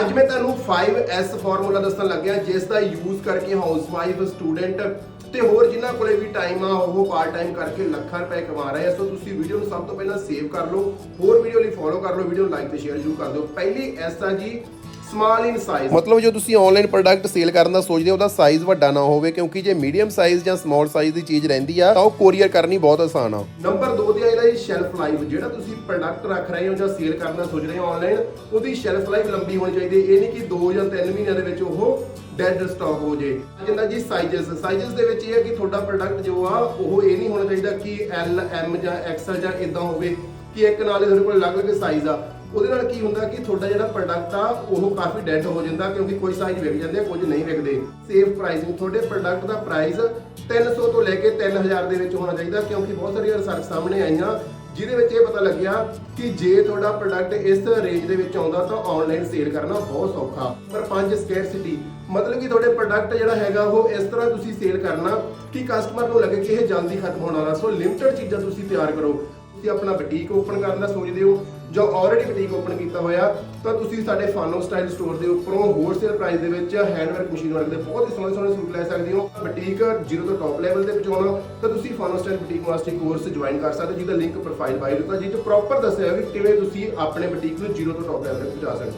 ਅੱਜ ਮੈਂ ਤੁਹਾਨੂੰ 5S ਫਾਰਮੂਲਾ ਦੱਸਣ ਲੱਗਿਆ, ਜਿਸ ਦਾ ਯੂਜ਼ ਕਰਕੇ ਹਾਊਸਵਾਈਫ ਸਟੂਡੈਂਟ ਤੇ ਹੋਰ ਜਿਨ੍ਹਾਂ ਕੋਲੇ ਵੀ ਟਾਈਮ ਆ, ਉਹ ਪਾਰਟ ਟਾਈਮ ਕਰਕੇ ਲੱਖਾਂ ਰੁਪਏ ਕਮਾ ਰਹੇ ਆ। ਸੋ ਤੁਸੀਂ ਵੀਡੀਓ ਨੂੰ ਸਭ ਤੋਂ ਪਹਿਲਾਂ ਸੇਵ ਕਰ ਲਓ, ਹੋਰ ਵੀਡੀਓ ਲਈ ਫੋਲੋ ਕਰ ਲਓ ਵੀਡੀਓ ਨੂੰ ਲਾਈਕ ਤੇ ਸ਼ੇਅਰ ਜ਼ਰੂਰ ਕਰ ਦਿਓ। ਪਹਿਲੀ ਐਸ ਆ ਜੀ ਸਮਾਲ ਇਨ ਸਾਈਜ਼ ਮਤਲਬ ਜੋ ਤੁਸੀਂ ਆਨਲਾਈਨ ਪ੍ਰੋਡਕਟ ਸੇਲ ਕਰਨ ਦਾ ਸੋਚਦੇ ਹੋ ਉਹਦਾ ਸਾਈਜ਼ ਵੱਡਾ ਨਾ ਹੋਵੇ ਕਿਉਂਕਿ ਜੇ ਮੀਡੀਅਮ ਸਾਈਜ਼ ਜਾਂ ਸਮਾਲ ਸਾਈਜ਼ ਦੀ ਚੀਜ਼ ਰਹਿੰਦੀ ਆ ਤਾਂ ਉਹ ਕੋਰੀਅਰ ਕਰਨੀ ਬਹੁਤ ਆਸਾਨ ਆ। ਨੰਬਰ 2 ਤੇ ਆਏਗਾ ਜੀ ਸ਼ੈਲਫ ਲਾਈਫ ਜਿਹੜਾ ਤੁਸੀਂ ਪ੍ਰੋਡਕਟ ਰੱਖ ਰਹੇ ਹੋ ਜਾਂ ਸੇਲ ਕਰਨਾ ਸੋਚ ਰਹੇ ਹੋ ਆਨਲਾਈਨ ਉਹਦੀ ਸ਼ੈਲਫ ਲਾਈਫ ਲੰਬੀ ਹੋਣੀ ਚਾਹੀਦੀ ਇਹ ਨਹੀਂ ਕਿ 2 ਜਾਂ 3 ਮਹੀਨਿਆਂ ਦੇ ਵਿੱਚ ਉਹ ਡੈਡ ਸਟਾਕ ਹੋ ਜੇ। ਜਿੰਦਾ ਜੀ ਸਾਈਜ਼ਸ ਸਾਈਜ਼ਸ ਦੇ ਵਿੱਚ ਇਹ ਹੈ ਕਿ ਤੁਹਾਡਾ ਪ੍ਰੋਡਕਟ ਜੋ ਆ ਉਹ ਇਹ ਨਹੀਂ ਹੋਣਾ ਚਾਹੀਦਾ ਕਿ ਐਲ ਐਮ ਜਾਂ ਐਕਸਲ ਜਾਂ ਇਦਾਂ ਹੋਵੇ ਕਿ ਇੱਕ ਨਾਲ ਹੀ ਤੁਹਾਡੇ ਕੋਲ ਅਲੱਗ-ਅਲੱਗ ਸਾਈਜ਼ ਆ। ਉਹਦੇ ਨਾਲ ਕੀ ਹੁੰਦਾ ਕਿ ਤੁਹਾਡਾ ਜਿਹੜਾ ਪ੍ਰੋਡਕਟ ਆ ਉਹ ਕਾਫੀ ਡੈਡ ਹੋ ਜਾਂਦਾ ਕਿਉਂਕਿ ਕੋਈ ਸਾਈਜ਼ ਵਿਕ ਜਾਂਦੇ, ਕੁਝ ਨਹੀਂ ਵਿਕਦੇ। ਸੇਫ ਪ੍ਰਾਈਸਿੰਗ ਤੁਹਾਡੇ ਪ੍ਰੋਡਕਟ ਦਾ ਪ੍ਰਾਈਸ 300 ਤੋਂ ਲੈ ਕੇ 3000 ਦੇ ਵਿੱਚ ਹੋਣਾ ਚਾਹੀਦਾ ਕਿਉਂਕਿ ਬਹੁਤ ਸਾਰੀਆਂ ਰਿਸਰਚ ਸਾਹਮਣੇ ਆਈਆਂ, ਜਿਹਦੇ ਵਿੱਚ ਇਹ ਪਤਾ ਲੱਗਿਆ ਕਿ ਜੇ ਤੁਹਾਡਾ ਪ੍ਰੋਡਕਟ ਇਸ ਰੇਂਜ ਦੇ ਵਿੱਚ ਆਉਂਦਾ ਤਾਂ ਆਨਲਾਈਨ ਸੇਲ ਕਰਨਾ ਬਹੁਤ ਸੌਖਾ। ਪਰ 5 ਸਕੇਅਰਸਿਟੀ ਮਤਲਬ ਕਿ ਤੁਹਾਡੇ ਪ੍ਰੋਡਕਟ ਜਿਹੜਾ ਹੈਗਾ, ਉਹ ਇਸ ਤਰ੍ਹਾਂ ਤੁਸੀਂ ਸੇਲ ਕਰਨਾ ਕਿ ਕਸਟਮਰ ਨੂੰ ਲੱਗੇ ਕਿ ਇਹ ਜਲਦੀ ਖਤਮ ਹੋਣ ਵਾਲਾ। ਸੋ ਲਿਮਟਿਡ ਚੀਜ਼ਾਂ ਤੁਸੀਂ ਤਿਆਰ ਕਰੋ। ਤੁਸੀਂ ਆਪਣਾ ਬੁਟੀਕ ਓਪਨ ਕਰਨ ਦਾ ਸੋਚਦੇ ਹੋ ਜਾਂ ਆਲਰੇਡੀ ਬੁਟੀਕ ਓਪਨ ਕੀਤਾ ਹੋਇਆ, ਤਾਂ ਤੁਸੀਂ ਸਾਡੇ ਫਾਨੋ ਸਟਾਈਲ ਸਟੋਰ ਦੇ ਉੱਪਰੋਂ ਹੋਲਸੇਲ ਪ੍ਰਾਈਸ ਦੇ ਵਿੱਚ ਹੈਂਡਵਰਕ ਮਸ਼ੀਨ ਵਰਕ ਦੇ ਬਹੁਤ ਹੀ ਸੋਹਣੇ ਸੋਹਣੇ ਸੂਟ ਲੈ ਸਕਦੇ ਹੋ। ਬੁਟੀਕ ਜ਼ੀਰੋ ਤੋਂ ਟੌਪ ਲੈਵਲ ਦੇ ਵਿੱਚ ਆਉਣਾ ਤਾਂ ਤੁਸੀਂ ਫਾਨੋ style boutique master course join ਕਰ ਸਕਦੇ ਹੋ, ਜਿਹਦਾ ਲਿੰਕ ਪ੍ਰੋਫਾਈਲ ਬਾਇਓ ਦਿੱਤਾ ਜਿਹ 'ਚ ਪ੍ਰੋਪਰ ਦੱਸਿਆ ਹੋਇਆ ਕਿ ਕਿਵੇਂ ਤੁਸੀਂ ਆਪਣੇ ਬੁਟੀਕ ਨੂੰ ਜ਼ੀਰੋ ਤੋਂ ਟੌਪ ਲੈਵਲ ਤੱਕ ਪਹੁੰਚਾ ਸਕਦੇ